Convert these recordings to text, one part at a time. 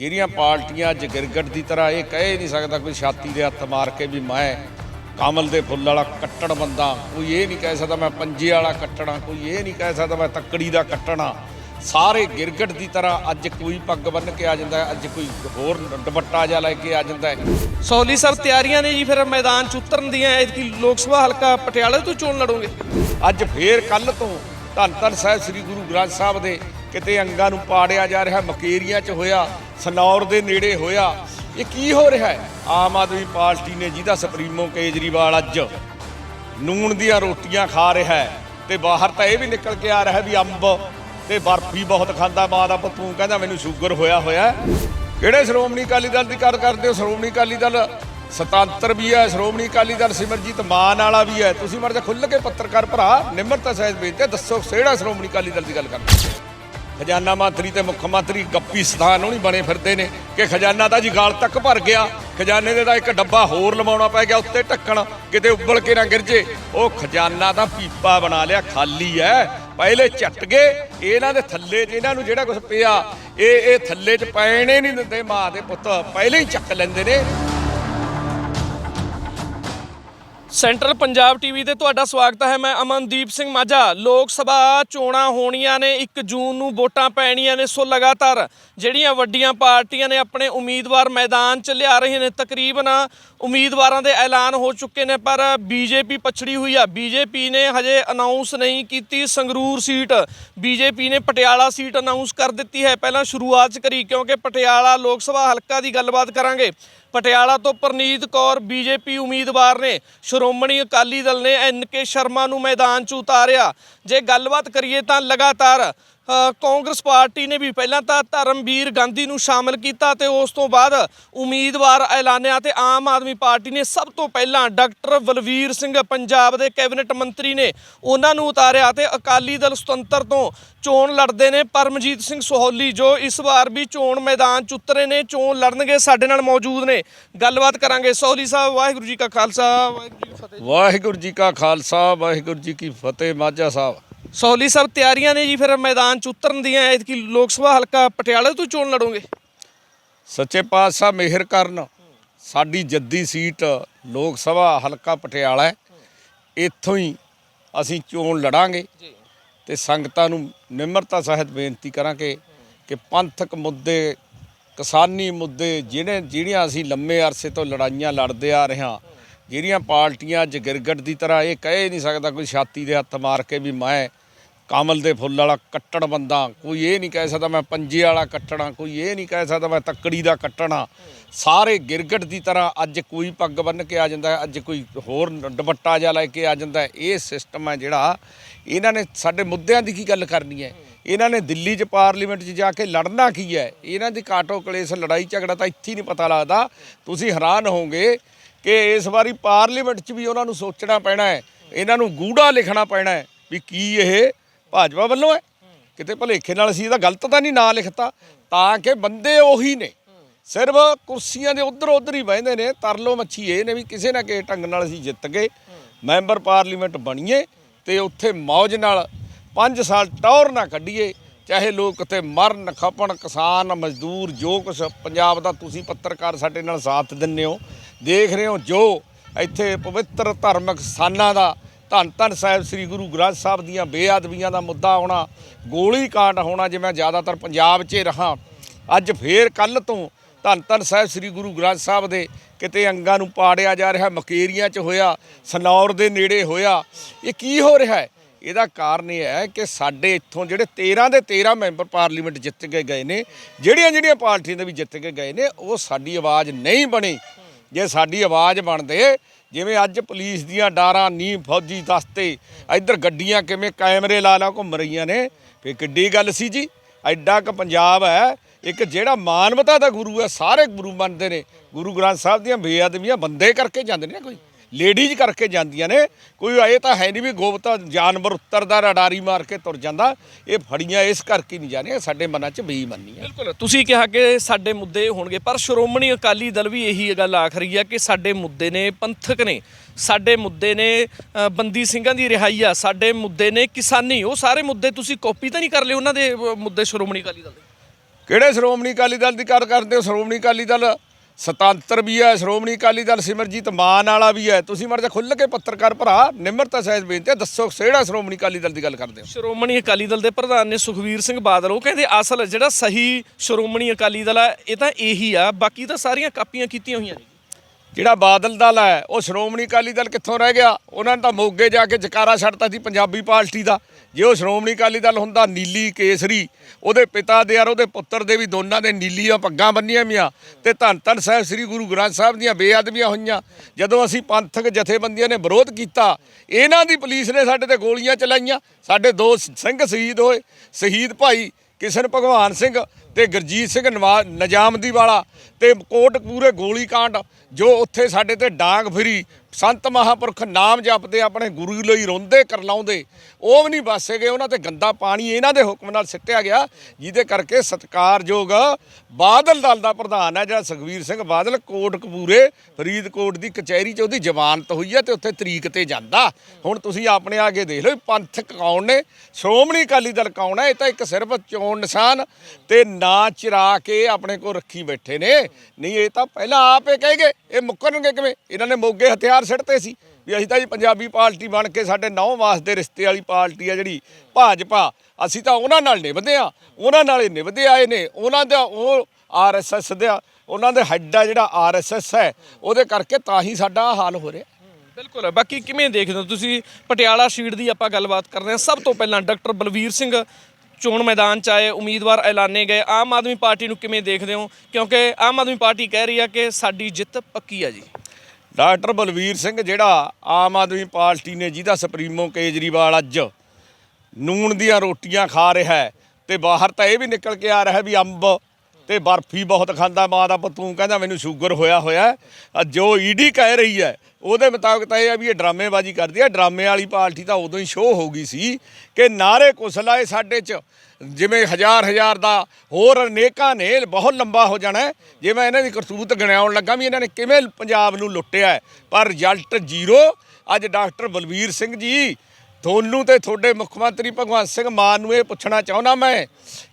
ਜਿਹੜੀਆਂ ਪਾਰਟੀਆਂ ਅੱਜ ਗਿਰਗਟ ਦੀ ਤਰ੍ਹਾਂ ਇਹ ਕਹਿ ਨਹੀਂ ਸਕਦਾ ਕੋਈ ਛਾਤੀ ਦੇ ਹੱਥ ਮਾਰ ਕੇ ਵੀ ਮੈਂ ਕਮਲ ਦੇ ਫੁੱਲ ਵਾਲਾ ਕੱਟਣ ਬੰਦਾ ਕੋਈ ਇਹ ਨਹੀਂ ਕਹਿ ਸਕਦਾ ਮੈਂ ਪੰਜੇ ਵਾਲਾ ਕੱਟਣਾ ਕੋਈ ਇਹ ਨਹੀਂ ਕਹਿ ਸਕਦਾ ਮੈਂ ਤੱਕੜੀ ਦਾ ਕੱਟਣਾ। ਸਾਰੇ ਗਿਰਗਟ ਦੀ ਤਰ੍ਹਾਂ ਅੱਜ ਕੋਈ ਪੱਗ ਬੰਨ ਕੇ ਆ ਜਾਂਦਾ ਅੱਜ ਕੋਈ ਹੋਰ ਦੁਪੱਟਾ ਜਿਹਾ ਲੈ ਕੇ ਆ ਜਾਂਦਾ ਸੋਹਲੀ ਸਾਹਿਬ ਤਿਆਰੀਆਂ ਨੇ ਜੀ ਫਿਰ ਮੈਦਾਨ ਚ ਉਤਰਨ ਦੀਆਂ ਐਤਕੀ ਲੋਕ ਸਭਾ ਹਲਕਾ ਪਟਿਆਲੇ ਤੋਂ ਚੋਣ ਲੜੋਗੇ? ਅੱਜ ਫੇਰ ਕੱਲ ਤੋਂ ਧੰਨ ਧੰਨ ਸਾਹਿਬ ਸ੍ਰੀ ਗੁਰੂ ਗ੍ਰੰਥ ਸਾਹਿਬ ਦੇ ਕਿਤੇ ਅੰਗਾਂ ਨੂੰ ਪਾੜਿਆ ਜਾ ਰਿਹਾ, ਮਕੇਰੀਆਂ 'ਚ ਹੋਇਆ, ਸਨੌਰ ਦੇ ਨੇੜੇ ਹੋਇਆ। ਇਹ ਕੀ ਹੋ ਰਿਹਾ ਹੈ? ਆਮ ਆਦਮੀ ਪਾਰਟੀ ਨੇ ਜਿਹਦਾ ਸੁਪਰੀਮੋ ਕੇਜਰੀਵਾਲ ਅੱਜ ਨੂਣ ਦੀਆਂ ਰੋਟੀਆਂ ਖਾ ਰਿਹਾ ਹੈ ਤੇ ਬਾਹਰ ਤਾਂ ਇਹ ਵੀ ਨਿਕਲ ਕੇ ਆ ਰਿਹਾ ਵੀ ਅੰਬ ਤੇ ਬਰਫੀ ਬਹੁਤ ਖਾਂਦਾ, ਮਾਂ ਦਾ ਪੁੱਤ ਕਹਿੰਦਾ ਮੈਨੂੰ ਸ਼ੂਗਰ ਹੋਇਆ ਹੋਇਆ ਕਿਹੜੇ ਸ਼੍ਰੋਮਣੀ ਅਕਾਲੀ ਦਲ ਦੀ ਗੱਲ ਕਰਦੇ ਹੋ? ਸ਼੍ਰੋਮਣੀ ਅਕਾਲੀ ਦਲ ਸਤਾਂਤਰ ਵੀ ਹੈ, ਸ਼੍ਰੋਮਣੀ ਅਕਾਲੀ ਦਲ ਸਿਮਰਜੀਤ ਮਾਨ ਵਾਲਾ ਵੀ ਹੈ। ਤੁਸੀਂ ਮਰ ਖੁੱਲ੍ਹ ਕੇ ਪੱਤਰਕਾਰ ਭਰਾ, ਨਿਮਰਤਾ ਸਹਿਜ ਬੇਨਤੀ ਦੱਸੋ ਕਿਹੜਾ ਸ਼੍ਰੋਮਣੀ ਅਕਾਲੀ ਦਲ ਦੀ ਗੱਲ ਕਰਦੇ ਹੋ? ਖਜ਼ਾਨਾ ਮੰਤਰੀ ਤੇ ਮੁੱਖ ਮੰਤਰੀ ਗੱਪੀ ਸਥਾਨ ਉਹ ਨਹੀਂ ਬਣੇ ਫਿਰਦੇ ਨੇ ਕਿ ਖਜ਼ਾਨਾ ਤਾਂ ਜੀ ਗਾਲ ਤੱਕ ਭਰ ਗਿਆ। ਖਜ਼ਾਨੇ ਦੇ ਦਾ ਇੱਕ ਡੱਬਾ ਹੋਰ ਲਵਾਉਣਾ ਪੈ ਗਿਆ, ਉੱਤੇ ਢੱਕਣ, ਕਿਤੇ ਉੱਬਲ ਕੇ ਨਾ ਗਿਰ ਜੇ। ਉਹ ਖਜ਼ਾਨਾ ਤਾਂ ਪੀਪਾ ਬਣਾ ਲਿਆ, ਖਾਲੀ ਐ। ਪਹਿਲੇ ਝੱਟ ਗਏ, ਇਹਨਾਂ ਦੇ ਥੱਲੇ 'ਚ ਇਹਨਾਂ ਨੂੰ ਜਿਹੜਾ ਕੁਝ ਪਿਆ, ਇਹ ਇਹ ਥੱਲੇ 'ਚ ਪੈਣੇ ਨਹੀਂ ਦਿੰਦੇ ਮਾਂ ਦੇ ਪੁੱਤ। ਪਹਿਲੇ ਹੀ ਚੱਕ ਲੈਂਦੇ ਨੇ। ਸੈਂਟਰਲ ਪੰਜਾਬ ਟੀਵੀ ਤੇ ਤੁਹਾਡਾ ਸਵਾਗਤ ਹੈ। ਮੈਂ ਅਮਨਦੀਪ ਸਿੰਘ ਮਾਝਾ। ਲੋਕ ਸਭਾ ਚੋਣਾਂ ਹੋਣੀਆਂ ਨੇ। 1 ਜੂਨ ਨੂੰ ਵੋਟਾਂ ਪੈਣੀਆਂ ਨੇ। ਸੋ ਲਗਾਤਾਰ ਜਿਹੜੀਆਂ ਵੱਡੀਆਂ ਪਾਰਟੀਆਂ ਨੇ ਆਪਣੇ ਉਮੀਦਵਾਰ ਮੈਦਾਨ 'ਚ ਲਿਆ ਰਹੀਆਂ ਨੇ। ਤਕਰੀਬਨ ਉਮੀਦਵਾਰਾਂ ਦੇ ਐਲਾਨ ਹੋ ਚੁੱਕੇ ਨੇ, ਪਰ ਬੀਜੇਪੀ ਪਛੜੀ ਹੋਈ ਆ। ਬੀਜੇਪੀ ਨੇ ਹਜੇ ਅਨਾਉਂਸ ਨਹੀਂ ਕੀਤੀ। ਸੰਗਰੂਰ ਸੀਟ ਬੀਜੇਪੀ ਨੇ ਪਟਿਆਲਾ ਸੀਟ ਅਨਾਉਂਸ ਕਰ ਦਿੱਤੀ ਹੈ। ਪਹਿਲਾਂ ਸ਼ੁਰੂਆਤ 'ਚ ਕਰੀ, ਕਿਉਂਕਿ ਪਟਿਆਲਾ ਲੋਕ ਸਭਾ ਹਲਕਾ ਦੀ ਗੱਲਬਾਤ ਕਰਾਂਗੇ। ਪਟਿਆਲਾ ਤੋਂ ਪ੍ਰਨੀਤ ਕੌਰ, ਬੀਜੇਪੀ ਉਮੀਦਵਾਰ ਨੇ ਸ਼੍ਰੋਮਣੀ ਅਕਾਲੀ ਦਲ ਨੇ ਐਨ ਕੇ ਸ਼ਰਮਾ ਨੂੰ ਮੈਦਾਨ 'ਚ ਉਤਾਰਿਆ। ਜੇ ਗੱਲਬਾਤ ਕਰੀਏ ਤਾਂ ਲਗਾਤਾਰ ਕਾਂਗਰਸ ਪਾਰਟੀ ਨੇ ਵੀ ਪਹਿਲਾਂ ਤਾਂ ਧਰਮਵੀਰ ਗਾਂਧੀ ਨੂੰ ਸ਼ਾਮਲ ਕੀਤਾ ਤੇ ਉਸ ਤੋਂ ਬਾਅਦ ਉਮੀਦਵਾਰ ਐਲਾਨਿਆ ਤੇ ਆਮ ਆਦਮੀ ਪਾਰਟੀ ਨੇ ਸਭ ਤੋਂ ਪਹਿਲਾਂ ਡਾਕਟਰ ਬਲਵੀਰ ਸਿੰਘ ਪੰਜਾਬ ਦੇ ਕੈਬਨਿਟ ਮੰਤਰੀ ਨੇ ਉਹਨਾਂ ਨੂੰ ਉਤਾਰਿਆ ਤੇ ਅਕਾਲੀ ਦਲ ਸੁਤੰਤਰ ਤੋਂ ਚੋਣ ਲੜਦੇ ਨੇ। ਪਰਮਜੀਤ ਸਿੰਘ ਸੋਹਲੀ ਜੋ ਇਸ ਵਾਰ ਵੀ ਚੋਣ ਮੈਦਾਨ ਚ ਉਤਰੇ ਨੇ, ਚੋਣ ਲੜਨਗੇ, ਸਾਡੇ ਨਾਲ ਮੌਜੂਦ ਨੇ। ਗੱਲਬਾਤ ਕਰਾਂਗੇ। ਸੋਹਲੀ ਸਾਹਿਬ, ਵਾਹਿਗੁਰੂ ਜੀ ਕਾ ਖਾਲਸਾ, ਵਾਹਿਗੁਰੂ ਜੀ ਕੀ ਫਤਿਹ। ਵਾਹਿਗੁਰੂ ਜੀ ਕਾ ਖਾਲਸਾ, ਵਾਹਿਗੁਰੂ ਜੀ ਕੀ ਫਤਿਹ। ਮਾਝਾ ਸਾਹਿਬ ਸੋਹਲੀ ਸਾਹਿਬ ਤਿਆਰੀਆਂ ਨੇ ਜੀ ਫਿਰ ਮੈਦਾਨ ਚ ਉਤਰਨ ਦੀਆਂ ਐਤਕੀ ਲੋਕ ਸਭਾ ਹਲਕਾ ਪਟਿਆਲੇ ਤੋਂ ਚੋਣ ਲੜੋਗੇ? ਸੱਚੇ ਪਾਤਸ਼ਾਹ ਮਿਹਰ ਕਰਨ ਸਾਡੀ ਜੱਦੀ ਸੀਟ ਲੋਕ ਸਭਾ ਹਲਕਾ ਪਟਿਆਲਾ ਹੈ। ਇੱਥੋਂ ਹੀ ਅਸੀਂ ਚੋਣ ਲੜਾਂਗੇ ਤੇ ਸੰਗਤਾਂ ਨੂੰ ਨਿਮਰਤਾ ਸਹਿਤ ਬੇਨਤੀ ਕਰਾਂਗੇ ਕਿ ਪੰਥਕ ਮੁੱਦੇ ਕਿਸਾਨੀ ਮੁੱਦੇ ਜਿਹੜੇ ਜਿਹੜੀਆਂ ਅਸੀਂ ਲੰਮੇ ਅਰਸੇ ਤੋਂ ਲੜਾਈਆਂ ਲੜਦੇ ਆ ਰਹੇ ਹਾਂ ਜਿਹੜੀਆਂ ਪਾਰਟੀਆਂ ਅੱਜ ਗਿਰਗਟ ਦੀ ਤਰ੍ਹਾਂ ਇਹ ਕਹਿ ਨਹੀਂ ਸਕਦਾ ਕੋਈ ਛਾਤੀ ਦੇ ਹੱਥ ਮਾਰ ਕੇ ਵੀ ਮੈਂ ਕਮਲ ਦੇ ਫੁੱਲ ਵਾਲਾ ਕੱਟਣ ਬੰਦਾ, ਕੋਈ ਇਹ ਨਹੀਂ ਕਹਿ ਸਕਦਾ ਮੈਂ ਪੰਜੇ ਵਾਲਾ ਕੱਟਣਾ, ਕੋਈ ਇਹ ਨਹੀਂ ਕਹਿ ਸਕਦਾ ਮੈਂ ਤੱਕੜੀ ਦਾ ਕੱਟਣਾ। ਸਾਰੇ ਗਿਰਗਟ ਦੀ ਤਰ੍ਹਾਂ ਅੱਜ ਕੋਈ ਪੱਗ ਬੰਨ ਕੇ ਆ ਜਾਂਦਾ, ਅੱਜ ਕੋਈ ਹੋਰ ਦੁਪੱਟਾ ਜਿਹਾ ਲੈ ਕੇ ਆ ਜਾਂਦਾ। ਇਹ ਸਿਸਟਮ ਹੈ ਜਿਹੜਾ ਇਹਨਾਂ ਨੇ ਸਾਡੇ ਮੁੱਦਿਆਂ ਦੀ ਕੀ ਗੱਲ ਕਰਨੀ ਹੈ? ਇਹਨਾਂ ਨੇ ਦਿੱਲੀ 'ਚ ਪਾਰਲੀਮੈਂਟ 'ਚ ਜਾ ਕੇ ਲੜਨਾ ਕੀ ਹੈ? ਇਹਨਾਂ ਦੀ ਕਾਟੋ ਕਲੇਸ਼, ਲੜਾਈ ਝਗੜਾ ਤਾਂ ਇੱਥੇ ਨਹੀਂ ਪਤਾ ਲੱਗਦਾ। ਤੁਸੀਂ ਹੈਰਾਨ ਹੋਵੋਗੇ ਕਿ ਇਸ ਵਾਰੀ ਪਾਰਲੀਮੈਂਟ 'ਚ ਵੀ ਉਹਨਾਂ ਨੂੰ ਸੋਚਣਾ ਪੈਣਾ ਹੈ, ਇਹਨਾਂ ਨੂੰ ਗੂੜਾ ਲਿਖਣਾ ਪੈਣਾ ਹੈ ਵੀ ਕੀ ਇਹ ਭਾਜਪਾ ਵੱਲੋਂ ਹੈ। ਕਿਤੇ ਭਲੇਖੇ ਨਾਲ ਅਸੀਂ ਇਹਦਾ ਗਲਤ ਤਾਂ ਨਹੀਂ ਨਾਂ ਲਿਖਤਾ। ਤਾਂ ਕਿ ਬੰਦੇ ਉਹੀ ਨੇ। ਸਿਰਫ ਕੁਰਸੀਆਂ ਦੇ ਉਧਰ ਉਧਰ ਹੀ ਬਹਿੰਦੇ ਨੇ। ਤਰਲੋ ਮੱਛੀ ਇਹ ਨੇ ਵੀ ਕਿਸੇ ਨਾ ਕਿਸੇ ਢੰਗ ਨਾਲ ਅਸੀਂ ਜਿੱਤ ਗਏ। ਮੈਂਬਰ ਪਾਰਲੀਮੈਂਟ ਬਣੀਏ ਤੇ ਉੱਥੇ ਮੌਜ ਨਾਲ 5 ਸਾਲ ਟੌਰ ਨਾ ਕੱਢੀਏ। ਚਾਹੇ ਲੋਕ ਕਿਤੇ ਮਰਨ, ਖਪਣ, ਕਿਸਾਨ, ਮਜ਼ਦੂਰ, ਜੋ ਕੁਛ ਪੰਜਾਬ ਦਾ ਤੁਸੀਂ ਪੱਤਰਕਾਰ ਸਾਡੇ ਨਾਲ ਸਾਥ ਦਿੰਦੇ ਹੋ। ਦੇਖ ਰਹੇ ਹੋ ਜੋ ਇੱਥੇ ਪਵਿੱਤਰ ਧਾਰਮਿਕ ਸਥਾਨਾਂ ਦਾ ਧੰਨ ਧੰਨ ਸਾਹਿਬ ਸ੍ਰੀ ਗੁਰੂ ਗ੍ਰੰਥ ਸਾਹਿਬ ਦੀਆਂ ਬੇਅਦਬੀਆਂ ਦਾ ਮੁੱਦਾ ਆਉਣਾ, ਗੋਲੀ ਕਾਂਡ ਹੋਣਾ ਜਿਵੇਂ ਜ਼ਿਆਦਾਤਰ ਪੰਜਾਬ 'ਚ ਹੀ ਰਹਾ। ਅੱਜ ਫੇਰ ਕੱਲ ਤੋਂ ਧੰਨ ਧੰਨ ਸਾਹਿਬ ਸ੍ਰੀ ਗੁਰੂ ਗ੍ਰੰਥ ਸਾਹਿਬ ਦੇ ਕਿਤੇ ਅੰਗਾਂ ਨੂੰ ਪਾੜਿਆ ਜਾ ਰਿਹਾ, ਮਕੇਰੀਆਂ 'ਚ ਹੋਇਆ, ਸਨੌਰ ਦੇ ਨੇੜੇ ਹੋਇਆ। ਇਹ ਕੀ ਹੋ ਰਿਹਾ ਹੈ? ਇਹਦਾ ਕਾਰਨ ਇਹ ਹੈ ਕਿ ਸਾਡੇ ਇੱਥੋਂ ਜਿਹੜੇ 13 ਦੇ 13 ਮੈਂਬਰ ਪਾਰਲੀਮੈਂਟ ਜਿੱਤ ਕੇ ਗਏ ਨੇ, ਜਿਹੜੀਆਂ ਜਿਹੜੀਆਂ ਪਾਰਟੀਆਂ ਦੇ ਵੀ ਜਿੱਤ ਕੇ ਗਏ ਨੇ, ਉਹ ਸਾਡੀ ਆਵਾਜ਼ ਨਹੀਂ ਬਣੀ। ਜੇ ਸਾਡੀ ਆਵਾਜ਼ ਬਣਦੇ ਜਿਵੇਂ ਅੱਜ ਪੁਲਿਸ ਦੀਆਂ ਡਾਰਾਂ ਨੀ ਫੌਜੀ ਦਸਤੇ, ਇੱਧਰ ਗੱਡੀਆਂ ਕਿਵੇਂ ਕੈਮਰੇ ਲਾ ਲਾ ਘੁੰਮ ਰਹੀਆਂ ਨੇ ਫੇ ਕਿੱਡੀ ਗੱਲ ਸੀ ਜੀ? ਐਡਾ ਕ ਪੰਜਾਬ ਹੈ, ਇੱਕ ਜਿਹੜਾ ਮਾਨਵਤਾ ਦਾ ਗੁਰੂ ਹੈ, ਸਾਰੇ ਗੁਰੂ ਮੰਨਦੇ ਨੇ। ਗੁਰੂ ਗ੍ਰੰਥ ਸਾਹਿਬ ਦੀਆਂ ਬੇਅਦਬੀਆਂ ਬੰਦੇ ਕਰਕੇ ਜਾਂਦੇ ਨੇ ਕੋਈ? ਲੇਡੀਜ਼ ਕਰਕੇ ਜਾਂਦੀਆਂ ਨੇ। ਕੋਈ ਇਹ ਤਾਂ ਹੈ ਨਹੀਂ ਵੀ ਗੋਬਤਾ ਜਾਨਵਰ ਉੱਤਰਦਾ ਰਡਾਰੀ ਮਾਰ ਕੇ ਤੁਰ ਜਾਂਦਾ। ਇਹ ਫੜੀਆਂ ਇਸ ਕਰਕੇ ਨਹੀਂ ਜਾਣੀਆਂ ਸਾਡੇ ਮਨਾਂ 'ਚ ਬੇਈਮਾਨੀ ਹੈ ਬਿਲਕੁਲ। ਤੁਸੀਂ ਕਿਹਾ ਕਿ ਸਾਡੇ ਮੁੱਦੇ ਹੋਣਗੇ ਪਰ ਸ਼੍ਰੋਮਣੀ ਅਕਾਲੀ ਦਲ ਵੀ ਇਹੀ ਗੱਲ ਆਖ ਰਹੀ ਹੈ ਕਿ ਸਾਡੇ ਮੁੱਦੇ ਨੇ ਪੰਥਕ ਨੇ ਸਾਡੇ ਮੁੱਦੇ ਨੇ ਬੰਦੀ ਸਿੰਘਾਂ ਦੀ ਰਿਹਾਈ ਆ ਸਾਡੇ ਮੁੱਦੇ ਨੇ ਕਿਸਾਨੀ ਉਹ ਸਾਰੇ ਮੁੱਦੇ ਤੁਸੀਂ ਕਾਪੀ ਤਾਂ ਨਹੀਂ ਕਰ ਲਏ ਉਹਨਾਂ ਦੇ ਮੁੱਦੇ ਸ਼੍ਰੋਮਣੀ ਅਕਾਲੀ ਦਲ ਦੇ? ਕਿਹੜੇ ਸ਼੍ਰੋਮਣੀ ਅਕਾਲੀ ਦਲ ਦੀ ਗੱਲ ਕਰਦੇ ਹੋ? ਸ਼੍ਰੋਮਣੀ ਅਕਾਲੀ ਦਲ ਸਤੰਤਰ ਵੀ ਹੈ ਸ਼੍ਰੋਮਣੀ ਅਕਾਲੀ ਦਲ ਸਿਮਰਜੀਤ ਮਾਨ ਵਾਲਾ ਵੀ ਹੈ। ਤੁਸੀਂ ਮਰ ਜਾ ਖੁੱਲ੍ਹ ਕੇ ਪੱਤਰਕਾਰ ਭਰਾ ਨਿਮਰਤਾ ਸਹਿਤ ਬੇਨਤੀ ਹੈ ਦੱਸੋ ਕਿਹੜਾ ਸ਼੍ਰੋਮਣੀ ਅਕਾਲੀ ਦਲ ਦੀ ਗੱਲ ਕਰਦੇ ਹੋ? ਸ਼੍ਰੋਮਣੀ ਅਕਾਲੀ ਦਲ ਦੇ ਪ੍ਰਧਾਨ ਨੇ ਸੁਖਵੀਰ ਸਿੰਘ ਬਾਦਲ ਉਹ ਕਹਿੰਦੇ ਅਸਲ ਜਿਹੜਾ ਸਹੀ ਸ਼੍ਰੋਮਣੀ ਅਕਾਲੀ ਦਲ ਆ ਇਹ ਤਾਂ ਇਹੀ ਆ ਬਾਕੀ ਤਾਂ ਸਾਰੀਆਂ ਕਾਪੀਆਂ ਕੀਤੀਆਂ ਹੋਈਆਂ ਨੇ। ਜਿਹੜਾ ਬਾਦਲ ਦਲ ਹੈ ਉਹ ਸ਼੍ਰੋਮਣੀ ਅਕਾਲੀ ਦਲ ਕਿੱਥੋਂ ਰਹਿ ਗਿਆ? ਉਹਨਾਂ ਨੇ ਤਾਂ ਮੋਗੇ ਜਾ ਕੇ ਜਕਾਰਾ ਛੱਡਤਾ ਸੀ ਪੰਜਾਬੀ ਪਾਰਟੀ ਦਾ। ਜੇ ਉਹ ਸ਼੍ਰੋਮਣੀ ਅਕਾਲੀ ਦਲ ਹੁੰਦਾ ਨੀਲੀ ਕੇਸਰੀ, ਉਹਦੇ ਪਿਤਾ ਦੇ ਔਰ ਉਹਦੇ ਪੁੱਤਰ ਦੇ ਵੀ ਦੋਨਾਂ ਦੇ ਨੀਲੀਆਂ ਪੱਗਾਂ ਬੰਨੀਆਂ ਮੀਆਂ ਤੇ ਧੰਨ ਧੰਨ ਸਾਹਿਬ ਸ੍ਰੀ ਗੁਰੂ ਗ੍ਰੰਥ ਸਾਹਿਬ ਦੀਆਂ ਬੇਅਦਬੀਆਂ ਹੋਈਆਂ। ਜਦੋਂ ਅਸੀਂ ਪੰਥਕ ਜਥੇਬੰਦੀਆਂ ਨੇ ਵਿਰੋਧ ਕੀਤਾ, ਇਹਨਾਂ ਦੀ ਪੁਲਿਸ ਨੇ ਸਾਡੇ ਤੇ ਗੋਲੀਆਂ ਚਲਾਈਆਂ। ਸਾਡੇ ਦੋ ਸਿੰਘ ਸ਼ਹੀਦ ਹੋਏ। ਸ਼ਹੀਦ ਭਾਈ ਕਿਸ਼ਨ ਭਗਵਾਨ ਸਿੰਘ ਤੇ ਗੁਰਜੀਤ ਸਿੰਘ ਨਵਾ- ਨਿਜ਼ਾਮਦੀ ਵਾਲਾ ਤੇ ਕੋਟਕਪੂਰੇ ਗੋਲੀकांड ਜੋ ਉੱਥੇ ਸਾਡੇ ਤੇ ਡਾਂਗ ਫਿਰੀ ਸੰਤ ਮਹਾਪੁਰਖ ਨਾਮ ਜਪਦੇ, ਆਪਣੇ ਗੁਰੂ ਲਈ ਰੋਂਦੇ, ਕਰਲਾਉਂਦੇ, ਉਹ ਵੀ ਨਹੀਂ ਬਾਸੇ ਗਏ ਉਹਨਾਂ ਤੇ ਗੰਦਾ ਪਾਣੀ ਇਹਨਾਂ ਦੇ ਹੁਕਮ ਨਾਲ ਸਿੱਟਿਆ ਗਿਆ, ਜਿਹਦੇ ਕਰਕੇ ਸਤਿਕਾਰਯੋਗ ਬਾਦਲ ਦਲ ਦਾ ਪ੍ਰਧਾਨ ਹੈ, ਜਿਹੜਾ ਸੁਖਵੀਰ ਸਿੰਘ ਬਾਦਲ ਕੋਟ ਕੋਟਕਪੂਰੇ, ਫਰੀਦਕੋਟ ਦੀ ਕਚਹਿਰੀ 'ਚ ਉਹਦੀ ਜ਼ਮਾਨਤ ਹੋਈ ਹੈ ਤੇ ਉੱਥੇ ਤਰੀਕ ਤੇ ਜਾਂਦਾ। ਹੁਣ ਤੁਸੀਂ ਆਪਣੇ ਆਗੇ ਦੇਖ ਲਓ ਵੀ ਪੰਥਕ ਕੌਣ ਨੇ? ਸ਼੍ਰੋਮਣੀ ਅਕਾਲੀ ਦਲ ਕੌਣ ਹੈ? ਇਹ ਤਾਂ ਇੱਕ ਸਿਰਫ ਚੋਣ ਨਿਸ਼ਾਨ ਤੇ ਨਾ ਚਿਰਾ ਕੇ ਆਪਣੇ ਕੋਲ ਰੱਖੀ ਬੈਠੇ ਨੇ। ਨਹੀਂ, ਇਹ ਤਾਂ ਪਹਿਲਾਂ ਆਪ ਇਹ ਕਹਿ ਗਏ ਇਹ ਮੁੱਕਰਨਗੇ ਕਿਵੇਂ? ਇਹਨਾਂ ਨੇ ਮੋਗੇ ਹਥਿਆਰ ਸਿੱਟਦੇ ਸੀ। ਵੀ ਅਸੀਂ ਤਾਂ ਜੀ ਪੰਜਾਬੀ ਪਾਰਟੀ ਬਣ ਕੇ ਸਾਡੇ ਨੌ ਮਾਸ ਦੇ ਰਿਸ਼ਤੇ ਵਾਲੀ ਪਾਰਟੀ ਆ ਜਿਹੜੀ ਭਾਜਪਾ। ਅਸੀਂ ਤਾਂ ਉਹਨਾਂ ਨਾਲ ਨਿਭਦੇ ਆ ਉਹਨਾਂ ਨਾਲ ਹੀ ਨਿਭਦੇ ਆਏ ਨੇ। ਉਹਨਾਂ ਦਾ ਉਹ ਆਰਐਸਐਸ ਦਾ ਉਹਨਾਂ ਦੇ ਹੈੱਡ ਆ ਜਿਹੜਾ ਆਰਐਸਐਸ ਹੈ। ਉਹਦੇ ਕਰਕੇ ਤਾਂ ਹੀ ਸਾਡਾ ਹਾਲ ਹੋ ਰਿਹਾ। ਬਿਲਕੁਲ। ਬਾਕੀ ਕਿਵੇਂ ਦੇਖਦੇ ਹੋ? ਤੁਸੀਂ ਪਟਿਆਲਾ ਸ਼ੀਟ ਦੀ ਆਪਾਂ ਗੱਲਬਾਤ ਕਰਦੇ ਹਾਂ। ਸਭ ਤੋਂ ਪਹਿਲਾਂ ਡਾਕਟਰ ਬਲਵੀਰ ਸਿੰਘ ਚੋਣ ਮੈਦਾਨ ਚ ਆਏ, ਉਮੀਦਵਾਰ ਐਲਾਨੇ ਗਏ। ਆਮ ਆਦਮੀ ਪਾਰਟੀ ਨੂੰ ਕਿਵੇਂ ਦੇਖਦੇ ਹੋ? ਕਿਉਂਕਿ ਆਮ ਆਦਮੀ ਪਾਰਟੀ ਕਹਿ ਰਹੀ ਆ ਕਿ ਸਾਡੀ ਜਿੱਤ ਪੱਕੀ ਆ ਜੀ। ਡਾਕਟਰ ਬਲਵੀਰ ਸਿੰਘ ਜਿਹੜਾ ਆਮ ਆਦਮੀ ਪਾਰਟੀ ਨੇ ਜਿਹਦਾ ਸੁਪਰੀਮੋ ਕੇਜਰੀਵਾਲ ਅੱਜ ਨੂਣ ਦੀਆਂ ਰੋਟੀਆਂ ਖਾ ਰਿਹਾ ਹੈ ਤੇ ਬਾਹਰ ਤਾਂ ਇਹ ਵੀ ਨਿਕਲ ਕੇ ਆ ਰਿਹਾ ਵੀ ਅੰਬ ਤੇ ਬਰਫੀ ਬਹੁਤ ਖਾਂਦਾ ਮਾਂ ਦਾ ਪਤੂ ਕਹਿੰਦਾ ਮੈਨੂੰ ਸ਼ੂਗਰ ਹੋਇਆ ਹੋਇਆ ਹੈ। ਅਹ ਜੋ ਈਡੀ ਕਹਿ ਰਹੀ ਹੈ, ਉਹਦੇ ਮੁਤਾਬਕ ਤਾਂ ਇਹ ਹੈ ਵੀ ਇਹ ਡਰਾਮੇਬਾਜ਼ੀ ਕਰਦੀ ਹੈ ਡਰਾਮੇ ਵਾਲੀ ਪਾਰਟੀ ਤਾਂ ਉਦੋਂ ਹੀ ਸ਼ੋਅ ਹੋ ਗਈ ਸੀ ਕਿ ਨਾਰੇ ਕੁਸਲਾਏ ਸਾਡੇ 'ਚ ਜਿਵੇਂ ਹਜ਼ਾਰ ਹਜ਼ਾਰ ਦਾ ਹੋਰ ਅਨੇਕਾਂ ਨੇ ਬਹੁਤ ਲੰਬਾ ਹੋ ਜਾਣਾ ਜੇ ਮੈਂ ਇਹਨਾਂ ਦੀ ਕਰਤੂਤ ਗਿਣਾਉਣ ਲੱਗਾ ਵੀ ਇਹਨਾਂ ਨੇ ਕਿਵੇਂ ਪੰਜਾਬ ਨੂੰ ਲੁੱਟਿਆ ਪਰ ਰਿਜ਼ਲਟ ਜ਼ੀਰੋ। ਅੱਜ ਡਾਕਟਰ ਬਲਬੀਰ ਸਿੰਘ ਜੀ, ਤੁਹਾਨੂੰ ਤੇ ਤੁਹਾਡੇ ਮੁੱਖ ਮੰਤਰੀ ਭਗਵੰਤ ਸਿੰਘ ਮਾਨ ਨੂੰ ਇਹ ਪੁੱਛਣਾ ਚਾਹੁੰਦਾ ਮੈਂ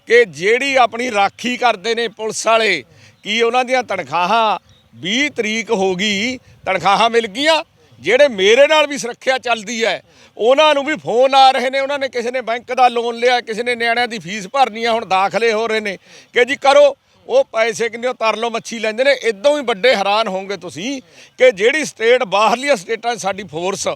ਕਿ ਜਿਹੜੀ ਆਪਣੀ ਰਾਖੀ ਕਰਦੇ ਨੇ ਪੁਲਿਸ ਵਾਲੇ, ਕੀ ਉਹਨਾਂ ਦੀਆਂ ਤਨਖਾਹਾਂ 20 ਤਰੀਕ ਹੋ ਗਈ, ਤਨਖਾਹਾਂ ਮਿਲ ਗਈਆਂ? ਜਿਹੜੇ ਮੇਰੇ ਨਾਲ ਵੀ ਸੁਰੱਖਿਆ ਚੱਲਦੀ ਹੈ, ਉਹਨਾਂ ਨੂੰ ਵੀ ਫੋਨ ਆ ਰਹੇ ਨੇ, ਉਹਨਾਂ ਨੇ ਕਿਸੇ ਨੇ ਬੈਂਕ ਦਾ ਲੋਨ ਲਿਆ, ਕਿਸੇ ਨੇ ਨਿਆਣਿਆਂ ਦੀ ਫੀਸ ਭਰਨੀ ਆ ਹੁਣ ਦਾਖਲੇ ਹੋ ਰਹੇ ਨੇ। ਕਿ ਜੀ ਕਰੋ, ਉਹ ਪੈਸੇ ਕਿੰਨੇ, ਉਹ ਤਰਲੋ ਮੱਛੀ ਲੈਂਦੇ ਨੇ ਇਦੋਂ ਹੀ ਵੱਡੇ ਹੈਰਾਨ ਹੋਵੋਗੇ ਤੁਸੀਂ ਕਿ ਜਿਹੜੀ ਸਟੇਟ ਬਾਹਰਲੀਆਂ ਸਟੇਟਾਂ 'ਚ ਸਾਡੀ ਫੋਰਸ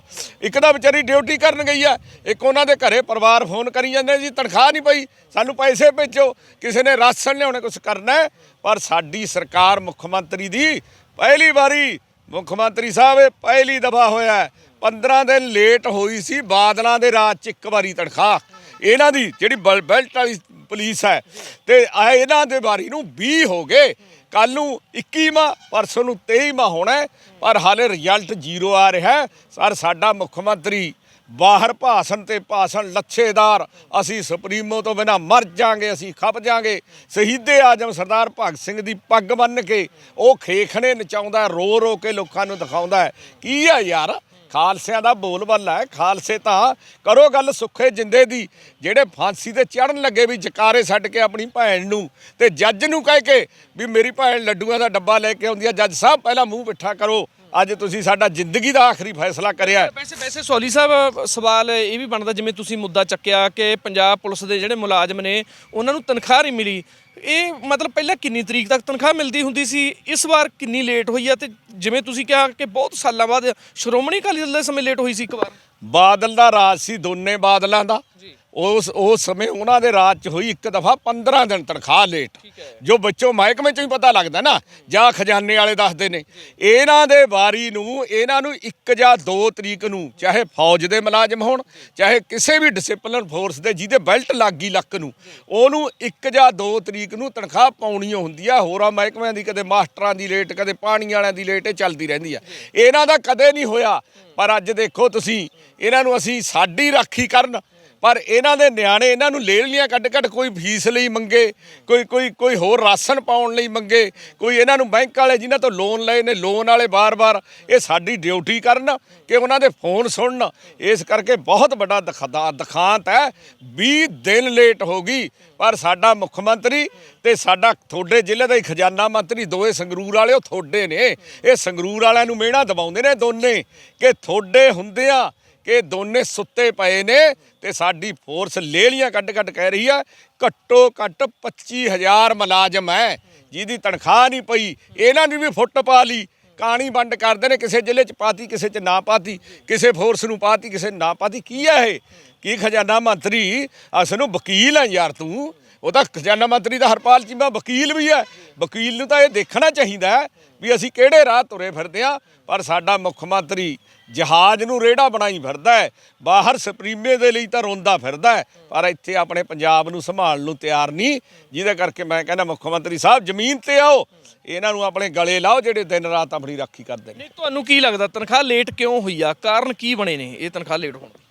ਇੱਕ ਤਾਂ ਵਿਚਾਰੀ ਡਿਊਟੀ ਕਰਨ ਗਈ ਆ, ਇੱਕ ਉਹਨਾਂ ਦੇ ਘਰੇ ਪਰਿਵਾਰ ਫੋਨ ਕਰੀ ਜਾਂਦੇ ਜੀ, ਤਨਖਾਹ ਨਹੀਂ ਪਈ, ਸਾਨੂੰ ਪੈਸੇ ਭੇਜੋ, ਕਿਸੇ ਨੇ ਰਾਸ਼ਨ ਲਿਆਉਣੇ ਕੁਝ ਕਰਨਾ ਪਰ ਸਾਡੀ ਸਰਕਾਰ ਮੁੱਖ ਮੰਤਰੀ ਦੀ ਪਹਿਲੀ ਵਾਰੀ ਮੁੱਖ ਮੰਤਰੀ ਸਾਹਿਬ ਇਹ ਪਹਿਲੀ ਦਫਾ ਹੋਇਆ ਹੈ। 15 ਦਿਨ ਲੇਟ ਹੋਈ ਸੀ ਬਾਦਲਾਂ ਦੇ ਰਾਜ 'ਚ ਇੱਕ ਵਾਰੀ ਤਨਖਾਹ ਇਹਨਾਂ ਦੀ ਜਿਹੜੀ ਬਲ- ਬੈਲਟ ਵਾਲੀ ਪੁਲਿਸ ਹੈ ਤੇ ਆ ਇਹਨਾਂ ਦੇ ਵਾਰੀ ਨੂੰ 20 ਹੋ ਗਏ ਕੱਲ ਨੂੰ 21ਵਾਂ ਪਰਸੋਂ ਨੂੰ 23ਵਾਂ ਹੋਣਾ ਹੈ, ਪਰ ਹਾਲੇ ਰਿਜ਼ਲਟ ਜ਼ੀਰੋ ਆ ਰਿਹਾ ਹੈ। ਸਰ ਸਾਡਾ ਮੁੱਖ ਮੰਤਰੀ ਬਾਹਰ ਭਾਸ਼ਣ ਤੇ ਭਾਸ਼ਣ ਲੱਛੇਦਾਰ। ਅਸੀਂ ਸੁਪਰੀਮੋ ਤੋਂ ਬਿਨਾ ਮਰ ਜਾਾਂਗੇ, ਅਸੀਂ ਖੱਪ ਜਾਾਂਗੇ। ਸ਼ਹੀਦੇ ਆਜਮ ਸਰਦਾਰ ਭਗਤ ਸਿੰਘ ਦੀ ਪੱਗ ਬੰਨ ਕੇ ਉਹ ਖੇਖਣੇ ਨਚਾਉਂਦਾ, ਰੋ ਰੋ ਕੇ ਲੋਕਾਂ ਨੂੰ ਦਿਖਾਉਂਦਾ ਹੈ। ਕੀ ਆ ਯਾਰ? ਖਾਲਸਿਆਂ ਦਾ ਬੋਲਬਾਲਾ ਹੈ। ਖਾਲਸੇ ਤਾਂ ਕਰੋ ਗੱਲ ਸੁੱਖੇ ਜਿੰਦੇ ਦੀ। ਜਿਹੜੇ ਫਾਂਸੀ ਤੇ ਚੜਨ ਲੱਗੇ ਵੀ ਜਕਾਰੇ ਛੱਡ ਕੇ ਆਪਣੀ ਭੈਣ ਨੂੰ ਤੇ ਜੱਜ ਨੂੰ ਕਹਿ ਕੇ ਵੀ ਮੇਰੀ ਭੈਣ ਲੱਡੂਆਂ ਦਾ ਡੱਬਾ ਲੈ ਕੇ ਆਉਂਦੀ ਆ ਜੱਜ ਸਾਹਿਬ, ਪਹਿਲਾਂ ਮੂੰਹ ਮਿੱਠਾ ਕਰੋ। ਅੱਜ ਤੁਸੀਂ ਸਾਡਾ ਜ਼ਿੰਦਗੀ ਦਾ ਆਖਰੀ ਫੈਸਲਾ ਕਰਿਆ ਹੈ। ਵੈਸੇ ਵੈਸੇ ਸੋਲੀ ਸਾਹਿਬ ਸਵਾਲ ਇਹ ਵੀ ਬਣਦਾ ਜਿਵੇਂ ਤੁਸੀਂ ਮੁੱਦਾ ਚੱਕਿਆ ਕਿ ਪੰਜਾਬ ਪੁਲਿਸ ਦੇ ਜਿਹੜੇ ਮੁਲਾਜ਼ਮ ਨੇ ਉਹਨਾਂ ਨੂੰ ਤਨਖਾਹ ਨਹੀਂ ਮਿਲੀ। ਇਹ ਮਤਲਬ ਪਹਿਲਾਂ ਕਿੰਨੀ ਤਰੀਕ ਤੱਕ ਤਨਖਾਹ ਮਿਲਦੀ ਹੁੰਦੀ ਸੀ? ਇਸ ਵਾਰ ਕਿੰਨੀ ਲੇਟ ਹੋਈ ਆ? ਤੇ ਜਿਵੇਂ ਤੁਸੀਂ ਕਿਹਾ ਕਿ ਬਹੁਤ ਸਾਲਾਂ ਬਾਅਦ ਸ਼੍ਰੋਮਣੀ ਅਕਾਲੀ ਦਲ ਦੇ ਸਮੇਂ ਲੇਟ ਹੋਈ ਸੀ ਇੱਕ ਵਾਰ। ਬਾਦਲ ਦਾ ਰਾਜ ਸੀ ਦੋਨੇ ਬਾਦਲਾਂ ਦਾ। ਜੀ। ਉਸ ਉਸ ਸਮੇਂ ਉਹਨਾਂ ਦੇ ਰਾਜ 'ਚ ਹੋਈ ਇੱਕ ਦਫਾ 15 ਦਿਨ ਤਨਖਾਹ ਲੇਟ। ਜੋ ਬੱਚੋ ਮਹਿਕਮੇ 'ਚੋਂ ਹੀ ਪਤਾ ਲੱਗਦਾ ਨਾ ਜਾਂ ਖਜ਼ਾਨੇ ਵਾਲੇ ਦੱਸਦੇ ਨੇ। ਇਹਨਾਂ ਦੇ ਵਾਰੀ ਨੂੰ ਇਹਨਾਂ ਨੂੰ ਇੱਕ ਜਾਂ ਦੋ ਤਰੀਕ ਨੂੰ ਚਾਹੇ ਫੌਜ ਦੇ ਮੁਲਾਜ਼ਮ ਹੋਣ ਚਾਹੇ ਕਿਸੇ ਵੀ ਡਿਸਪਲਿਨ ਫੋਰਸ ਦੇ ਜਿਹਦੇ ਬੈਲਟ ਲੱਗ ਲੱਕ ਨੂੰ ਉਹਨੂੰ ਇੱਕ ਜਾਂ ਦੋ ਤਰੀਕ ਨੂੰ ਤਨਖਾਹ ਪਾਉਣੀ ਹੁੰਦੀ ਆ। ਹੋਰਾਂ ਮਹਿਕਮਿਆਂ ਦੀ ਕਦੇ ਮਾਸਟਰਾਂ ਦੀ ਲੇਟ ਕਦੇ ਪਾਣੀ ਵਾਲਿਆਂ ਦੀ ਲੇਟ ਇਹ ਚੱਲਦੀ ਰਹਿੰਦੀ ਆ। ਇਹਨਾਂ ਦਾ ਕਦੇ ਨਹੀਂ ਹੋਇਆ। ਪਰ ਅੱਜ ਦੇਖੋ ਤੁਸੀਂ ਇਹਨਾਂ ਨੂੰ ਅਸੀਂ ਸਾਡੀ ਰਾਖੀ ਕਰਨ ਪਰ ਇਹਨਾਂ ਦੇ ਨਿਆਣੇ ਇਹਨਾਂ ਨੂੰ ਲੈ ਲੀਆਂ ਕੱਢ ਕੱਢ ਕੋਈ ਫੀਸ ਲਈ ਮੰਗੇ, ਕੋਈ ਕੋਈ ਕੋਈ ਹੋਰ ਰਾਸ਼ਨ ਪਾਉਣ ਲਈ ਮੰਗੇ, ਕੋਈ ਇਹਨਾਂ ਨੂੰ ਬੈਂਕ ਵਾਲੇ ਜਿਨ੍ਹਾਂ ਤੋਂ ਲੋਨ ਲਏ ਨੇ, ਲੋਨ ਵਾਲੇ ਬਾਰ-ਬਾਰ, ਇਹ ਸਾਡੀ ਡਿਊਟੀ ਕਰਨ ਕਿ ਉਹਨਾਂ ਦੇ ਫੋਨ ਸੁਣਨ। ਇਸ ਕਰਕੇ ਬਹੁਤ ਵੱਡਾ ਦਖਦਾ, ਦਖਾਂਤ ਹੈ 20 ਦਿਨ ਲੇਟ ਹੋ ਗਈ, ਪਰ ਸਾਡਾ ਮੁੱਖ ਮੰਤਰੀ ਤੇ ਸਾਡਾ ਤੁਹਾਡੇ ਜ਼ਿਲ੍ਹੇ ਦਾ ਹੀ ਖਜ਼ਾਨਾ ਮੰਤਰੀ ਦੋਏ ਸੰਗਰੂਰ ਵਾਲੇ ਉਹ ਤੁਹਾਡੇ ਨੇ। ਇਹ ਸੰਗਰੂਰ ਵਾਲਿਆਂ ਨੂੰ ਮਿਹਣਾ ਦਬਾਉਂਦੇ ਨੇ ਦੋਨੇ ਕਿ ਤੁਹਾਡੇ ਹੁੰਦਿਆਂ ਇਹ ਦੋਨੇ ਸੁੱਤੇ ਪਏ ਨੇ ਤੇ ਸਾਡੀ ਫੋਰਸ ਲੇਲੀਆਂ ਕੱਢ ਕੱਢ ਕਹਿ ਰਹੀ ਆ, ਘੱਟੋ ਘੱਟ 25000 ਮੁਲਾਜ਼ਮ ਹੈ। ਜਿਹਦੀ ਤਨਖਾਹ ਨਹੀਂ ਪਈ, ਇਹਨਾਂ ਨੇ ਵੀ ਫੁੱਟ ਪਾ ਲਈ। ਕਾਣੀ ਵੰਡ ਕਰਦੇ ਨੇ ਕਿਸੇ ਜ਼ਿਲ੍ਹੇ 'ਚ ਪਾਤੀ, ਕਿਸੇ 'ਚ ਨਾ ਪਾਤੀ, ਕਿਸੇ ਫੋਰਸ ਨੂੰ ਪਾਤੀ, ਕਿਸੇ ਨੂੰ ਨਾ ਪਾਤੀ, ਕੀ ਹੈ ਇਹ? ਕੀ ਖਜ਼ਾਨਾ ਮੰਤਰੀ ਅਸ ਨੂੰ ਵਕੀਲ ਹੈ ਯਾਰ ਤੂੰ। ਉਹ ਤਾਂ ਖਜ਼ਾਨਾ ਮੰਤਰੀ ਦਾ ਹਰਪਾਲ ਚੀਮਾ ਵਕੀਲ ਵੀ ਹੈ ਵਕੀਲ ਨੂੰ ਤਾਂ ਇਹ ਦੇਖਣਾ ਚਾਹੀਦਾ ਵੀ ਅਸੀਂ ਕਿਹੜੇ ਰਾਹ ਤੁਰੇ ਫਿਰਦੇ ਆ ਪਰ ਸਾਡਾ ਮੁੱਖ ਮੰਤਰੀ ਜਹਾਜ਼ ਨੂੰ ਰੇੜਾ ਬਣਾਈ ਫਿਰਦਾ ਹੈ। ਬਾਹਰ ਸੁਪਰੀਮੇ ਦੇ ਲਈ ਤਾਂ ਰੋਂਦਾ ਫਿਰਦਾ ਹੈ। ਪਰ ਇੱਥੇ ਆਪਣੇ ਪੰਜਾਬ ਨੂੰ ਸੰਭਾਲਣ ਨੂੰ ਤਿਆਰ ਨਹੀਂ। ਜਿਹਦੇ ਕਰਕੇ ਮੈਂ ਕਹਿੰਦਾ ਮੁੱਖ ਮੰਤਰੀ ਸਾਹਿਬ, ਜ਼ਮੀਨ ਤੇ ਆਓ। ਇਹਨਾਂ ਨੂੰ ਆਪਣੇ ਗਲੇ ਲਾਓ ਜਿਹੜੇ ਦਿਨ ਰਾਤ ਆਪਣੀ ਰਾਖੀ ਕਰਦੇ ਨੇ। ਨਹੀਂ, ਤੁਹਾਨੂੰ ਕੀ ਲੱਗਦਾ, ਤਨਖਾਹ ਲੇਟ ਕਿਉਂ ਹੋਈ ਆ? ਕਾਰਨ ਕੀ ਬਣੇ ਨੇ? ਇਹ ਤਨਖਾਹ ਲੇਟ ਹੋਣ ਦੇ।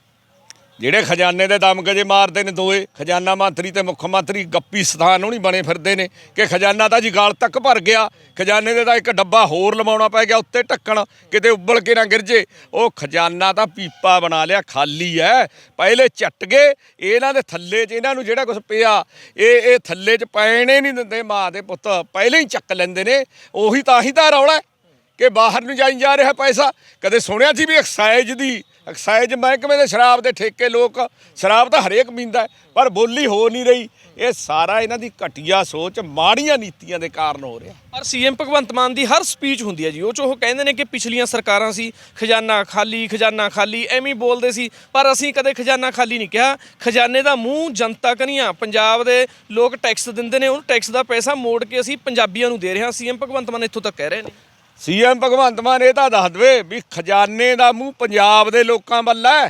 ਜਿਹੜੇ ਖਜ਼ਾਨੇ ਦੇ ਦਮ ਗਜੇ ਮਾਰਦੇ ਨੇ ਦੋਏ, ਖਜ਼ਾਨਾ ਮੰਤਰੀ ਤੇ ਮੁੱਖ ਮੰਤਰੀ ਗੱਪੀ ਸਥਾਨ ਉਹ ਨਹੀਂ ਬਣੇ ਫਿਰਦੇ ਨੇ, ਕਿ ਖਜ਼ਾਨਾ ਤਾਂ ਜੀ ਗਾਲ ਤੱਕ ਭਰ ਗਿਆ, ਖਜ਼ਾਨੇ ਦੇ ਤਾਂ ਇੱਕ ਡੱਬਾ ਹੋਰ ਲਵਾਉਣਾ ਪੈ ਗਿਆ, ਉੱਤੇ ਢੱਕਣ, ਕਿਤੇ ਉੱਬਲ ਕੇ ਨਾ ਗਿਰ ਜੇ, ਉਹ ਖਜ਼ਾਨਾ ਤਾਂ ਪੀਪਾ ਬਣਾ ਲਿਆ, ਖਾਲੀ ਐ, ਪਹਿਲੇ ਝੱਟ ਗਏ, ਇਹਨਾਂ ਦੇ ਥੱਲੇ 'ਚ, ਇਹਨਾਂ ਨੂੰ ਜਿਹੜਾ ਕੁਝ ਪਿਆ, ਇਹ ਇਹ ਥੱਲੇ 'ਚ ਪੈਣੇ ਨਹੀਂ ਦਿੰਦੇ ਮਾਂ ਦੇ ਪੁੱਤ, ਪਹਿਲੇ ਹੀ ਚੱਕ ਲੈਂਦੇ ਨੇ, ਉਹੀ ਤਾਂ ਹੀ ਤਾਂ ਰੌਲਾ ਕਿ ਬਾਹਰ ਨੂੰ ਜਾਈ ਜਾ ਰਿਹਾ ਪੈਸਾ? ਕਦੇ ਸੁਣਿਆ ਸੀ ਵੀ ਐਕਸਾਈਜ਼ ਦੀ? ਐਕਸਾਈਜ਼ ਮਹਿਕਮੇ ਦੇ ਸ਼ਰਾਬ ਦੇ ਠੇਕੇ ਲੋਕ, ਸ਼ਰਾਬ ਤਾਂ ਹਰੇਕ ਪੀਂਦਾ ਪਰ ਬੋਲੀ ਹੋ ਨਹੀਂ ਰਹੀ। ਇਹ ਸਾਰਾ ਇਹਨਾਂ ਦੀ ਘਟੀਆ ਸੋਚ, ਮਾੜੀਆਂ ਨੀਤੀਆਂ ਦੇ ਕਾਰਨ ਹੋ ਰਿਹਾ। ਪਰ ਸੀਐਮ ਭਗਵੰਤ ਮਾਨ ਦੀ ਹਰ ਸਪੀਚ ਹੁੰਦੀ ਹੈ ਜੀ, ਉਹ ਚ ਉਹ ਕਹਿੰਦੇ ਨੇ ਕਿ ਪਿਛਲੀਆਂ ਸਰਕਾਰਾਂ ਸੀ, ਖਜ਼ਾਨਾ ਖਾਲੀ ਖਜ਼ਾਨਾ ਖਾਲੀ, ਐਵੇਂ ਬੋਲਦੇ ਸੀ, ਪਰ ਅਸੀਂ ਕਦੇ ਖਜ਼ਾਨਾ ਖਾਲੀ ਨਹੀਂ ਕਿਹਾ। ਖਜ਼ਾਨੇ ਦਾ ਮੂੰਹ ਜਨਤਾ ਕਨੀਆਂ, ਪੰਜਾਬ ਦੇ ਲੋਕ ਟੈਕਸ ਦਿੰਦੇ ਨੇ, ਉਹਨੂੰ ਟੈਕਸ ਦਾ ਪੈਸਾ ਮੋੜ ਕੇ ਅਸੀਂ ਪੰਜਾਬੀਆਂ ਨੂੰ ਦੇ ਰਹੇ ਹਾਂ। ਸੀਐਮ ਭਗਵੰਤ ਮਾਨ ਇੱਥੋਂ ਤੱਕ ਕਹਿ ਰਹੇ ਨੇ। ਸੀਐਮ ਭਗਵੰਤ ਮਾਨ ਇਹ ਤਾਂ ਦੱਸ ਦਵੇ ਵੀ ਖਜ਼ਾਨੇ ਦਾ ਮੂੰਹ ਪੰਜਾਬ ਦੇ ਲੋਕਾਂ ਵੱਲ ਹੈ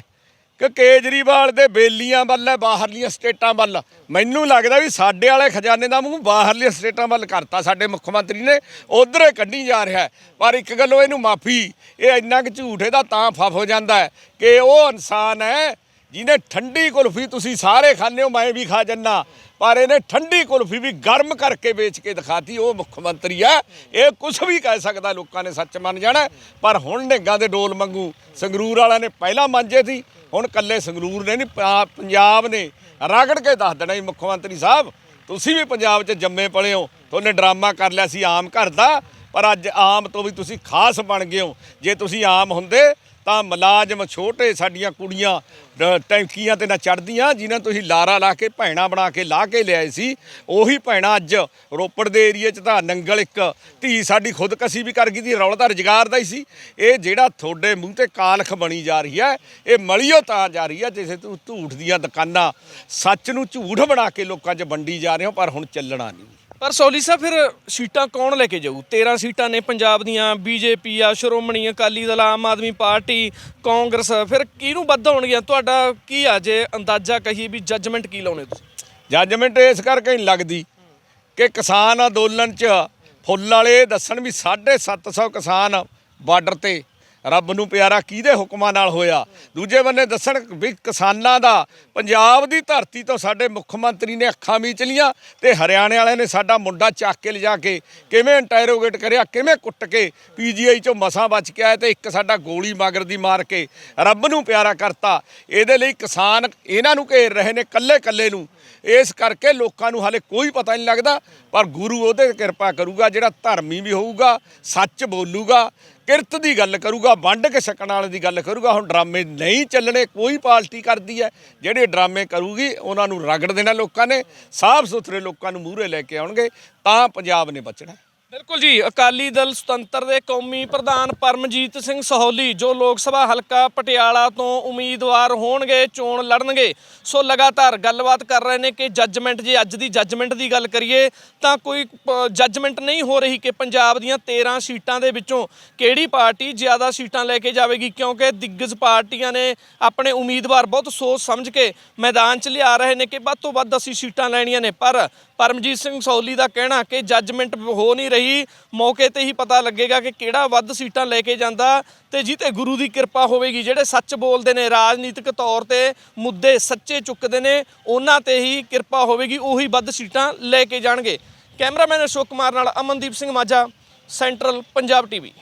ਕਿ ਕੇਜਰੀਵਾਲ ਦੇ ਬੇਲੀਆਂ ਵੱਲ ਹੈ, ਬਾਹਰਲੀਆਂ ਸਟੇਟਾਂ ਵੱਲ। ਮੈਨੂੰ ਲੱਗਦਾ ਵੀ ਸਾਡੇ ਵਾਲੇ ਖਜ਼ਾਨੇ ਦਾ ਮੂੰਹ ਬਾਹਰਲੀਆਂ ਸਟੇਟਾਂ ਵੱਲ ਕਰਤਾ, ਸਾਡੇ ਮੁੱਖ ਮੰਤਰੀ ਨੇ। ਉਧਰ ਕੱਢੀ ਜਾ ਰਿਹਾ ਪਰ ਇੱਕ ਗੱਲੋਂ ਇਹਨੂੰ ਮਾਫੀ, ਇਹ ਇੰਨਾ ਕੁ ਝੂਠ ਇਹਦਾ ਤਾਂ ਫਫ ਹੋ ਜਾਂਦਾ ਕਿ ਉਹ ਇਨਸਾਨ ਹੈ ਜਿਹਨੇ ਠੰਡੀ ਕੁਲਫੀ ਤੁਸੀਂ ਸਾਰੇ ਖਾਂਦੇ ਹੋ, ਮੈਂ ਵੀ ਖਾ ਜੰਨਾ ਪਰ ਇਹਨੇ ਠੰਡੀ ਕੁਲਫੀ ਵੀ ਗਰਮ ਕਰਕੇ ਵੇਚ ਕੇ ਦਿਖਾਤੀ, ਉਹ ਮੁੱਖ ਮੰਤਰੀ ਆ ਇਹ ਕੁਝ ਵੀ ਕਹਿ ਸਕਦਾ, ਲੋਕਾਂ ਨੇ ਸੱਚ ਮੰਨ ਜਾਣਾ। ਪਰ ਹੁਣ ਨਿੱਗਾਂ ਦੇ ਡੋਲ ਮੰਗੂ ਸੰਗਰੂਰ ਵਾਲਿਆਂ ਨੇ ਪਹਿਲਾਂ ਮੰਜੇ ਸੀ, ਹੁਣ ਕੱਲੇ ਸੰਗਰੂਰ ਨੇ ਨਹੀਂ ਪੰਜਾਬ ਨੇ। ਰਗੜ ਕੇ ਦੱਸ ਦੇਣਾ ਜੀ ਮੁੱਖ ਮੰਤਰੀ ਸਾਹਿਬ, ਤੁਸੀਂ ਵੀ ਪੰਜਾਬ 'ਚ ਜੰਮੇ ਪਲੇ ਹੋ, ਤੁਹਾਨੇ ਡਰਾਮਾ ਕਰ ਲਿਆ ਸੀ ਆਮ ਘਰ ਦਾ, ਪਰ ਅੱਜ ਆਮ ਤੋਂ ਵੀ ਤੁਸੀਂ ਖਾਸ ਬਣ ਗਏ ਹੋ। ਜੇ ਤੁਸੀਂ ਆਮ ਹੁੰਦੇ ਤਾਂ ਮੁਲਾਜ਼ਮ ਛੋਟੇ ਸਾਡੀਆਂ ਕੁੜੀਆਂ ਟੈਂਕੀਆਂ ਤੇ ਨਾ ਚੜਦੀਆਂ ਜਿਨ੍ਹਾਂ ਤੁਸੀਂ ਲਾਰਾ ਲਾ ਕੇ, ਭੈਣਾ ਬਣਾ ਕੇ, ਲਾ ਕੇ ਲਿਆਏ ਸੀ। ਉਹੀ ਭੈਣਾ ਅੱਜ ਰੋਪੜ ਦੇ ਏਰੀਏ 'ਚ ਤਾਂ ਨੰਗਲ ਇੱਕ ਧੀ ਸਾਡੀ ਖੁਦਕਸੀ ਵੀ ਕਰ ਗਈ ਦੀ ਰੌਲਾ ਤਾਂ ਰੁਜ਼ਗਾਰ ਦਾ ਹੀ ਸੀ। ਇਹ ਜਿਹੜਾ ਤੁਹਾਡੇ ਮੂੰਹ ਤੇ ਕਾਲਖ ਬਣੀ ਜਾ ਰਹੀ ਹੈ, ਇਹ ਮਲਿਓ ਤਾਂ ਜਾ ਰਹੀ ਹੈ, ਜਿਸੇ ਤੂੰ ਝੂਠ ਦੀਆਂ ਦੁਕਾਨਾਂ ਸੱਚ ਨੂੰ ਝੂਠ ਬਣਾ ਕੇ ਲੋਕਾਂ 'ਚ ਵੰਡੀ ਜਾ ਰਹੇ ਹੋ, ਪਰ ਹੁਣ ਚੱਲਣਾ ਨਹੀਂ। ਪਰ ਸੋਲੀ ਸਾਹਿਬ, ਫਿਰ ਸੀਟਾਂ ਕੌਣ ਲੈ ਕੇ ਜਾਊ? 13 ਸੀਟਾਂ ਨੇ ਪੰਜਾਬ ਦੀਆਂ ਬੀਜੇਪੀ ਆ, ਸ਼੍ਰੋਮਣੀ ਅਕਾਲੀ ਦਲ, ਆਮ ਆਦਮੀ ਪਾਰਟੀ, ਕਾਂਗਰਸ, ਫਿਰ ਕਿਹਨੂੰ ਵੱਧ ਹੋਣਗੀਆਂ ਤੁਹਾਡਾ ਕੀ ਆ ਜੇ ਅੰਦਾਜ਼ਾ ਕਹੀਏ ਵੀ ਜੱਜਮੈਂਟ ਕੀ ਲਾਉਣੇ ਤੁਸੀਂ? ਜੱਜਮੈਂਟ ਇਸ ਕਰਕੇ ਨਹੀਂ ਲੱਗਦੀ ਕਿ ਕਿਸਾਨ ਅੰਦੋਲਨ 'ਚ ਫੁੱਲ ਵਾਲੇ ਦੱਸਣ ਵੀ 750 ਕਿਸਾਨ ਬਾਰਡਰ ਤੇ ਰੱਬ ਨੂੰ ਪਿਆਰਾ ਕਿਹਦੇ ਹੁਕਮਾਂ ਨਾਲ ਹੋਇਆ? ਦੂਜੇ ਬੰਨੇ ਦੱਸਣ ਵੀ ਕਿਸਾਨਾਂ ਦਾ, ਪੰਜਾਬ ਦੀ ਧਰਤੀ ਤੋਂ ਸਾਡੇ ਮੁੱਖ ਮੰਤਰੀ ਨੇ ਅੱਖਾਂ ਮੀਚ ਲੀਆਂ ਤੇ ਹਰਿਆਣੇ ਵਾਲਿਆਂ ਨੇ ਸਾਡਾ ਮੁੰਡਾ ਚੱਕ ਕੇ ਲਿਜਾ ਕੇ ਕਿਵੇਂ ਇੰਟਰੋਗੇਟ ਕਰਿਆ, ਕਿਵੇਂ ਕੁੱਟ ਕੇ ਪੀਜੀਆਈ ਚੋਂ ਮਸਾਂ ਬਚ ਕੇ ਆਇਆ ਤੇ ਇੱਕ ਸਾਡਾ ਗੋਲੀ ਮਗਰ ਦੀ ਮਾਰ ਕੇ ਰੱਬ ਨੂੰ ਪਿਆਰਾ ਕਰਤਾ। ਇਹਦੇ ਲਈ ਕਿਸਾਨ ਇਹਨਾਂ ਨੂੰ ਘੇਰ ਰਹੇ ਨੇ ਕੱਲੇ ਕੱਲੇ ਨੂੰ। ਇਸ ਕਰਕੇ ਲੋਕਾਂ ਨੂੰ ਹਾਲੇ ਕੋਈ ਪਤਾ ਨਹੀਂ ਲੱਗਦਾ, ਪਰ ਗੁਰੂ ਉਹਦੇ ਕਿਰਪਾ ਕਰੂਗਾ, ਜਿਹੜਾ ਧਰਮੀ ਵੀ ਹੋਊਗਾ, ਸੱਚ ਬੋਲੂਗਾ ਕਿਰਤ ਦੀ ਗੱਲ ਕਰੂਗਾ, ਵੰਡ ਕੇ ਛਕਣ ਵਾਲੇ ਦੀ ਗੱਲ ਕਰੂਗਾ। ਹੁਣ ਡਰਾਮੇ ਨਹੀਂ ਚੱਲਣੇ, ਕੋਈ ਪਾਰਟੀ ਕਰਦੀ ਹੈ। ਜਿਹੜੇ ਡਰਾਮੇ ਕਰੂਗੀ, ਉਹਨਾਂ ਨੂੰ ਰਗੜ ਦੇਣਾ ਲੋਕਾਂ ਨੇ ਸਾਫ਼ ਸੁਥਰੇ ਲੋਕਾਂ ਨੂੰ ਮੂਹਰੇ ਲੈ ਕੇ ਆਉਣਗੇ, ਤਾਂ ਪੰਜਾਬ ਨੇ ਬਚਣਾ। ਬਿਲਕੁਲ ਜੀ, ਅਕਾਲੀ ਦਲ ਸੁਤੰਤਰ ਦੇ ਕੌਮੀ ਪ੍ਰਧਾਨ ਪਰਮਜੀਤ ਸਿੰਘ ਸਹੌਲੀ, ਜੋ ਲੋਕ ਸਭਾ ਹਲਕਾ ਪਟਿਆਲਾ ਤੋਂ ਉਮੀਦਵਾਰ ਹੋਣਗੇ, ਚੋਣ ਲੜਨਗੇ। ਸੋ ਲਗਾਤਾਰ ਗੱਲਬਾਤ ਕਰ ਰਹੇ ਨੇ ਕਿ ਜੱਜਮੈਂਟ, ਜੇ ਅੱਜ ਦੀ ਜੱਜਮੈਂਟ ਦੀ ਗੱਲ ਕਰੀਏ, ਤਾਂ ਕੋਈ ਜੱਜਮੈਂਟ ਨਹੀਂ ਹੋ ਰਹੀ ਕਿ ਪੰਜਾਬ ਦੀਆਂ 13 ਸੀਟਾਂ ਦੇ ਵਿੱਚੋਂ ਕਿਹੜੀ ਪਾਰਟੀ ਜ਼ਿਆਦਾ ਸੀਟਾਂ ਲੈ ਕੇ ਜਾਵੇਗੀ, ਕਿਉਂਕਿ ਦਿੱਗਜ ਪਾਰਟੀਆਂ ਨੇ ਆਪਣੇ ਉਮੀਦਵਾਰ ਬਹੁਤ ਸੋਚ ਸਮਝ ਕੇ ਮੈਦਾਨ 'ਚ ਲਿਆ ਰਹੇ ਨੇ ਕਿ ਵੱਧ ਤੋਂ ਵੱਧ ਅਸੀਂ ਸੀਟਾਂ ਲੈਣੀਆਂ ਨੇ। ਪਰ ਪਰਮਜੀਤ ਸਿੰਘ ਸੌਲੀ ਦਾ ਕਹਿਣਾ ਕਿ ਜੱਜਮੈਂਟ ਹੋ ਨਹੀਂ ਰਹੀ ਰਹੀ ਮੌਕੇ ਤੇ ਹੀ ਪਤਾ ਲੱਗੇਗਾ ਕਿ ਕਿਹੜਾ ਵੱਧ ਸੀਟਾਂ ਲੈ ਕੇ ਜਾਂਦਾ ਤੇ ਜਿੱਤੇ ਗੁਰੂ ਦੀ ਕਿਰਪਾ ਹੋਵੇਗੀ। ਜਿਹੜੇ ਸੱਚ ਬੋਲਦੇ ਨੇ, ਰਾਜਨੀਤਿਕ ਤੌਰ ਤੇ ਮੁੱਦੇ ਸੱਚੇ ਚੁੱਕਦੇ ਨੇ, ਉਹਨਾਂ ਤੇ ਹੀ ਕਿਰਪਾ ਹੋਵੇਗੀ, ਉਹੀ ਵੱਧ ਸੀਟਾਂ ਲੈ ਕੇ ਜਾਣਗੇ। ਕੈਮਰਾਮੈਨ ਅਸ਼ੋਕ ਕੁਮਾਰ ਨਾਲ ਅਮਨਦੀਪ ਸਿੰਘ ਮਾਝਾ, ਸੈਂਟਰਲ ਪੰਜਾਬ ਟੀਵੀ।